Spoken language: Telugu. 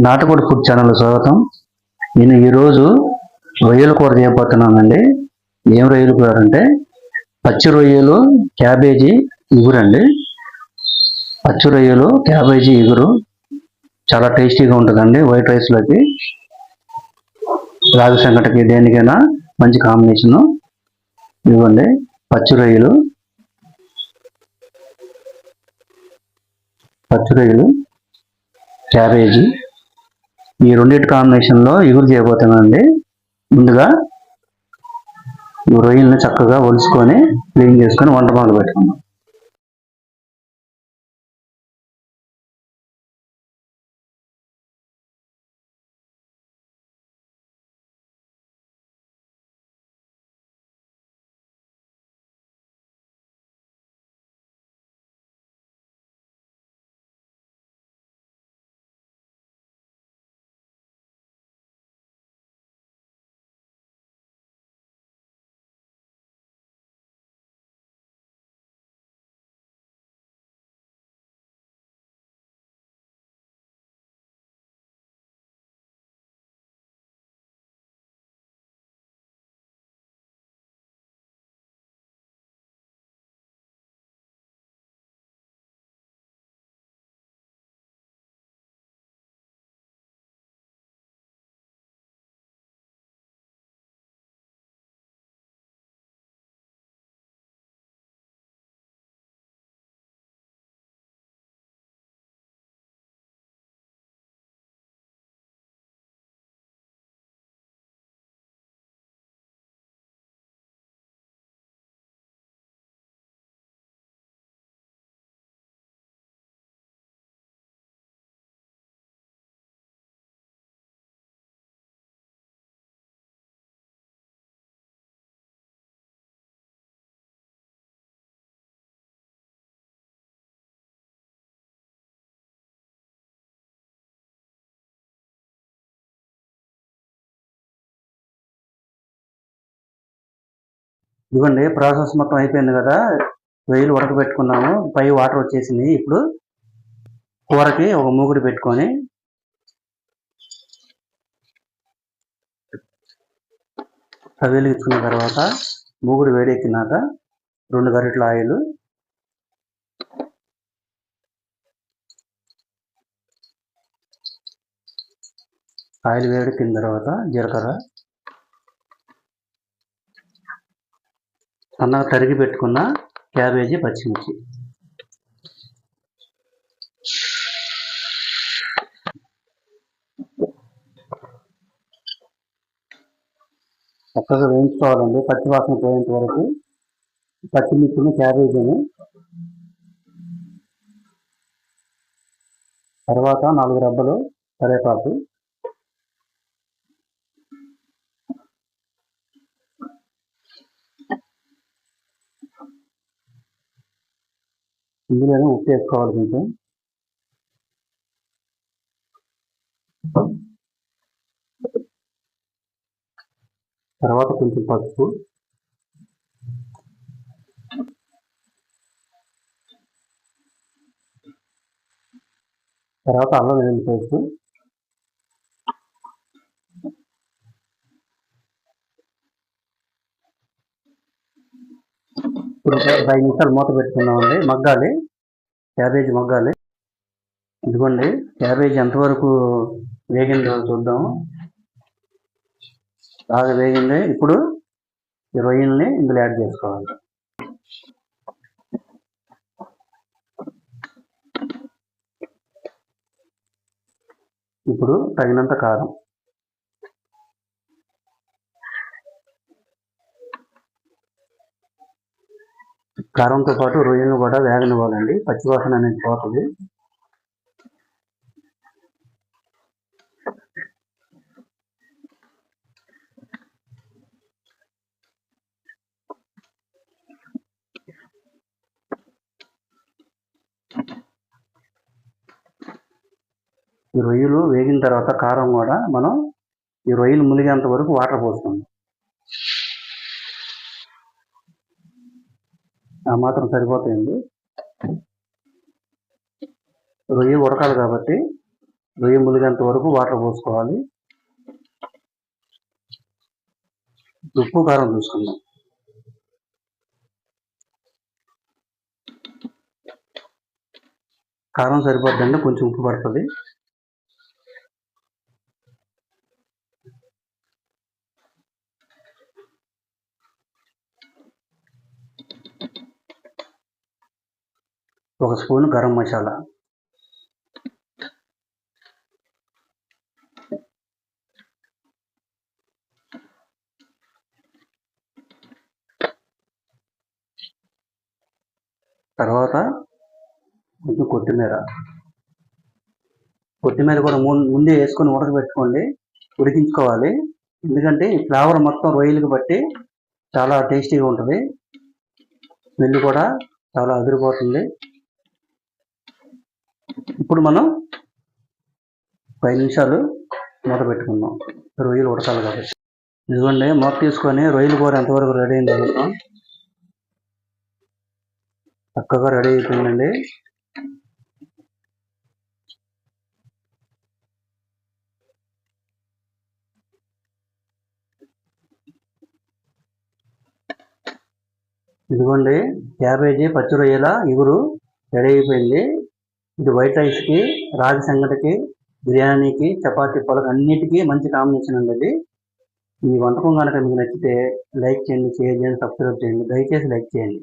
నాటుకోడి ఫుడ్ ఛానల్ స్వాగతం. నేను ఈరోజు రొయ్యల కూర చేయబోతున్నానండి. ఏం రొయ్యల కూర అంటే పచ్చి రొయ్యలు క్యాబేజీ ఇగురండి. పచ్చి రొయ్యలు క్యాబేజీ ఇగురు చాలా టేస్టీగా ఉంటుందండి వైట్ రైస్లోకి. రాగి సంగటికి దేనికైనా మంచి కాంబినేషను ఇవ్వండి. పచ్చి రొయ్యలు. పచ్చి రొయ్యలు. క్యాబేజీ. ఈ రెండింటి కాంబినేషన్లో ఎగురు చేయబోతున్నానండి. ముందుగా ఈ రొయ్యల్ని చక్కగా ఒలుచుకొని క్లీన్ చేసుకొని వంట మొదలు పెట్టుకున్నాం ఇదిగోండి ప్రాసెస్ మొత్తం అయిపోయింది కదా రొయ్యలు ఉడకబెట్టుకున్నాము పై వాటర్ వచ్చేసింది. ఇప్పుడు కూరకి ఒక మూగుడు పెట్టుకొని స్టవ్ వెలిగించుకున్న తర్వాత మూగుడు వేడెక్కినాక రెండు గరిటెల ఆయిల్ ఆయిల్ వేడెక్కిన తర్వాత జీలకర్ర సన్నగా తరిగి పెట్టుకున్న క్యాబేజీ పచ్చిమిర్చి. చక్కగా వేయించుకోవాలండి. పచ్చి వాసన పోయేంత వరకు పచ్చిమిర్చిని క్యాబేజీని తర్వాత నాలుగు రబ్బలు కరేపాకు ఇందులోనే ఉప్పు వేసుకోవాలి కొంచెం తర్వాత కొంచెం పసుపు. తర్వాత అల్లం వెల్లుల్లి ఇప్పుడు ఒక ఐదు నిమిషాలు మూత పెట్టుకున్నామండి మగ్గాలి. క్యాబేజ్ మగ్గాలి. ఇదిగోండి క్యాబేజ్ ఎంతవరకు వేగిందో చూద్దాము బాగా వేగింది. ఇప్పుడు ఈ రొయ్యల్ని ఇందులో యాడ్ చేసుకోవాలి. ఇప్పుడు తగినంత కారం. కారంతో పాటు రొయ్యలను కూడా వేగనివ్వాలండి. పచ్చివాసన అనేది పోతుంది. ఈ రొయ్యలు వేగిన తర్వాత కారం కూడా మనం ఈ రొయ్యలు మునిగేంత వరకు వాటర్ పోస్తుంది. ఆ మాత్రం సరిపోతాయండి. రొయ్య ఉడకాలి కాబట్టి రొయ్య ములిగేంత వరకు వాటర్ పోసుకోవాలి. ఉప్పు కారం చూసుకుందాం. కారం సరిపోద్దండి కొంచెం ఉప్పు పడుతుంది. ఒక స్పూన్ గరం మసాలా. తర్వాత కొంచెం కొత్తిమీర. కొత్తిమీర కూడా ముందే వేసుకొని ఉడకబెట్టుకోండి. ఉడికించుకోవాలి. ఎందుకంటే ఈ ఫ్లేవర్ మొత్తం రొయ్యలకు బట్టి చాలా టేస్టీగా ఉంటుంది. స్మెల్ కూడా చాలా అదిరిపోతుంది. ఇప్పుడు మనం పది నిమిషాలు మూత పెట్టుకుందాం. రొయ్యలు ఉడకాలి కాబట్టి. ఇదిగోండి మూత తీసుకొని రొయ్యలు కూర ఎంతవరకు రెడీ అయింది చూద్దాం. చక్కగా రెడీ అయిపోయిందండి. ఇదిగోండి క్యాబేజీ పచ్చి రొయ్యల ఇగురు రెడీ అయిపోయింది. ఇది వైట్ రైస్కి రాగి సంగటికి బిర్యానీకి చపాతీ పొలకు అన్నిటికీ మంచి కాంబినేషన్ అండి ఇది ఈ వంటకం కనుక మీకు నచ్చితే లైక్ చేయండి షేర్ చేయండి సబ్స్క్రైబ్ చేయండి. దయచేసి లైక్ చేయండి.